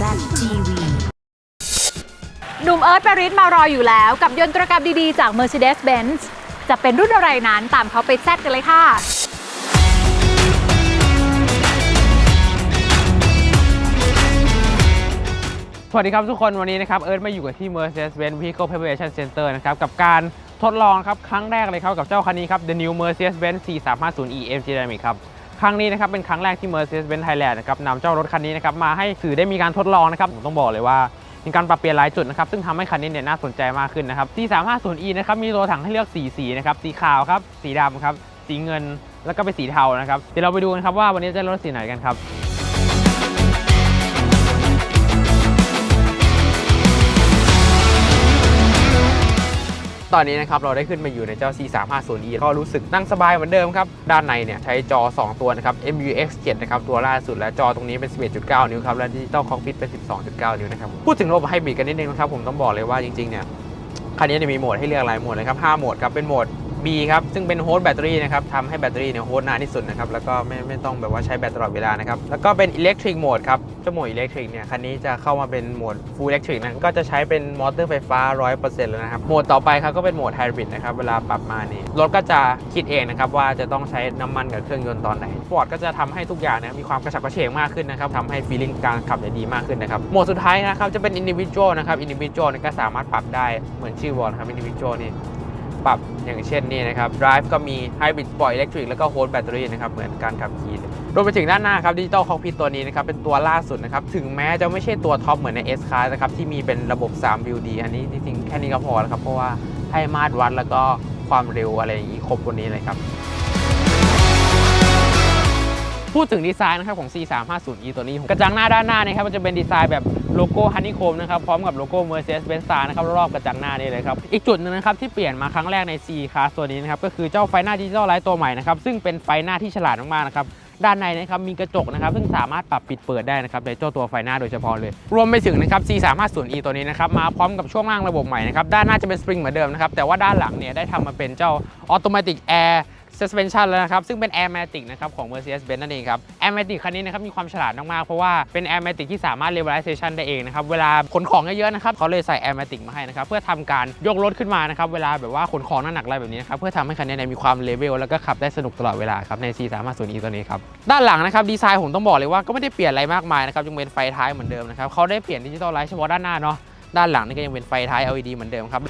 ZTV หนุ่มเอิร์ธปริศมารออยู่แล้ว กับยนตรกรรมดีๆ จาก Mercedes-Benz จะเป็นรุ่นอะไรนั้นตามเขาไปแซดกันเลยค่ะ สวัสดีครับทุกคนวันนี้นะครับ เอิร์ธมาอยู่กับที่ Mercedes-Benz Vehicle Preparation Center นะครับกับการทดลองครับ ครั้งแรกเลยครับ กับเจ้าคันนี้ครับ The New Mercedes-Benz C350e MG Dynamic ครับค รั้งนี้นะครับเป็นครั้งแรกที่ Mercedes-Benz Thailand นะครับนำเจ้ารถคันนี้นะครับมาให้สื่อได้มีการทดลองนะครับผมต้องบอกเลยว่ามีการปรับเปลี่ยนหลายจุดนะครับซึ่งทำให้คันนี้เนี่ยน่าสนใจมากขึ้นนะครับ C350e นะครับมีตัวถังให้เลือกสีสีนะครับสีขาวครับสีดำครับสีเงินแล้วก็เป็นสีเทานะครับเดี๋ยวเราไปดูกันครับว่าวันนี้จะรถสีไหนกันครับ ตอนนี้นะครับเราได้ขึ้นมาอยู่ในเจ้า C350e ก็รู้สึกนั่งสบายเหมือนเดิมครับ ด้านในเนี่ยใช้จอ 2 ตัวนะครับ MUX 7 นะครับตัวล่าสุดและจอตรงนี้เป็น 11.9 นิ้วครับและดิจิตอลคอมพิตเป็น 12.9 นิ้วนะครับพูดถึงระบบไฮบริดกันนิดนึงนะครับผมต้องบอกเลยว่าจริงๆเนี่ยคันนี้จะมีโหมดให้เลือกหลายโหมดเลยครับ5โหมดครับเป็นโหมด B ครับ ซึ่งเป็นโฮสต์แบตเตอรี่นะครับทำให้แบตเตอรี่เนี่ยโฮสต์นานที่สุดนะครับ แล้วก็ไม่ไม่ต้องแบบว่าใช้แบตตลอดเวลานะครับ แล้วก็เป็นอิเล็กทริกโหมดครับเจ้าโหมดอิเล็กทริกเนี่ย คันนี้จะเข้ามาเป็นโหมดฟูลอิเล็กทริกนะก็จะใช้เป็นมอเตอร์ไฟฟ้า 100%แล้วนะครับ โหมดต่อไปครับก็เป็นโหมดไฮบริดนะครับ เวลาปรับมานี่รถก็จะคิดเองนะครับว่าจะต้องใช้น้ำมันกับเครื่องยนต์ตอนไหนฟอร์ดก็จะทำให้ทุกอย่างเนี่ยมีความกระฉับกระเฉงมากขึ้นนะครับทำให้ฟีลิ่งการขับเนี่ยดีมากขึ้นนะครับโหมดสุดท้ายนะครับจะเป็น individual นะครับ individual นี่ก็สามารถปรับได้เหมือนชื่อวอลครับ individual นี่ ปรับอย่างเช่นนี่นะครับ drive ก็มี hybrid sport electric แล้วก็ Hold battery นะครับ เหมือนการขับขี่รวมไปถึงด้านหน้าครับ digital cockpit ตัวนี้นะครับ เป็นตัวล่าสุดนะครับ ถึงแม้จะไม่ใช่ตัวท็อปเหมือนใน S Class นะครับ ที่มีเป็นระบบ 3 view D อันนี้จริงๆแค่นี้ก็พอแล้วครับ เพราะว่าให้มาตรวัดแล้วก็ความเร็วอะไรอย่างนี้ครบตัวนี้เลยครับ พูดถึงดีไซน์นะครับของ C350e ตัวนี้กระจังหน้าด้านหน้านะครับมันจะเป็นดีไซน์แบบโลโก้ฮันนี่โคมนะครับพร้อมกับโลโก้ Mercedes-Benz นะครับรอบกระจังหน้านี่เลยครับอีกจุดหนึงนะครับที่เปลี่ยนมาครั้งแรกใน C Class ตัวนี้นะครับก็คือเจ้าไฟหน้าดิจิทัลไลท์ตัวใหม่นะครับซึ่งเป็นไฟหน้าที่ฉลาดมากๆนะครับด้านในนะครับมีกระจกนะครับซึ่งสามารถปรับปิดเปิดได้นะครับในเจ้าตัวไฟหน้าโดยเฉพาะเลย รวมไปถึงนะครับ C350e ตัวนี้นะครับมาพร้อมกับช่วงล่างระบบใหม่นะครับด้านหน้าจะเป็นสปริงเหมือนเดิมนะครับแต่ว่าด้านหลังเนี่ยได้ทำมาเป็นเจ้า Automatic Air suspension แล้วนะครับ ซึ่งเป็น Air Matic นะครับของ Mercedes-Benz นั่นเองครับ Air Matic คันนี้นะครับมีความฉลาดมากๆ เพราะว่าเป็น Air Matic ที่สามารถ levelization ได้เองนะครับ เวลาขนของเยอะๆนะครับเขาเลยใส่ Air Matic มาให้นะครับเพื่อทำการยกรถขึ้นมานะครับเวลาแบบว่าขนของหนักๆอะไรแบบนี้นะครับเพื่อทำให้คันนี้มีความเลเวลแล้วก็ขับได้สนุกตลอดเวลาครับใน C350e ตัวนี้ครับด้านหลังนะครับดีไซน์ผมต้องบอกเลยว่าก็ไม่ได้เปลี่ยนอะไรมากมายนะครับยังเป็นไฟท้ายเหมือนเดิมนะครับเขาได้เปลี่ยนดิจิตอลไลท์เฉพาะด้านหน้าเนาะด้านหลังนี่ก็ยังเป็นไฟท้าย LED เหมือนเดิมครับ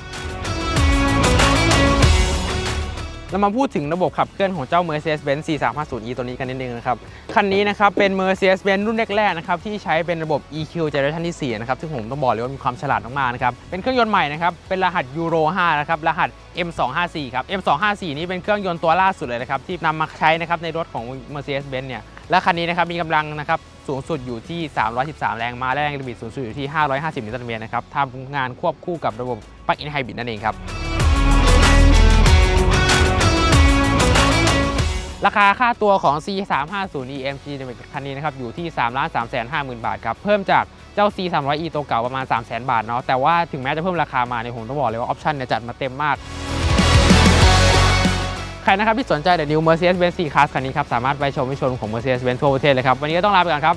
เรามาพูดถึงระบบขับเคลื่อนของเจ้า Mercedes-Benz C350e ตัวนี้กันนิดนึงนะครับ คันนี้นะครับเป็น Mercedes-Benz รุ่นแรกๆนะครับที่ใช้เป็นระบบ EQ Generation ที่4นะครับซึ่งผมต้องบอกเลยว่ามีความฉลาดมากๆนะครับ เป็นเครื่องยนต์ใหม่นะครับ เป็นรหัส Euro 5นะครับ รหัส M254 ครับ M254 นี้เป็นเครื่องยนต์ตัวล่าสุดเลยนะครับที่นำมาใช้นะครับในรถของ Mercedes-Benz เนี่ย และคันนี้นะครับมีกำลังนะครับสูงสุดอยู่ที่ 313 แรงม้าและแรงบิดสูงสุดอยู่ที่ 550นิวตันเมตรนะครับทำงานควบคู่กับระบบ Plug-in Hybrid นั่นเองครับ ราคาค่าตัวของ C350e MG ในคันนี้นะครับอยู่ที่ 3 3 5 0 0 0 0 บาทครับเพิ่มจากเจ้า C300e ตัวเก่าประมาณ 3 0 0 0 0 0 บาทเนาะแต่ว่าถึงแม้จะเพิ่มราคามาในผมต้องบอกเลยว่าออปชันเนี่ยจัดมาเต็มมากใครนะครับที่สนใจเดี๋ยว New Mercedes-Benz C-Class คันนี้ครับ สามารถไปชมวิชนของ Mercedes-Benz ทั่วประเทศเลยครับ วันนี้ก็ต้องลาไปก่อนครับ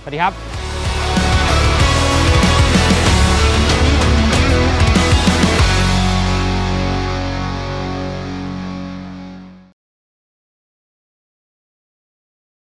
สวัสดีครับ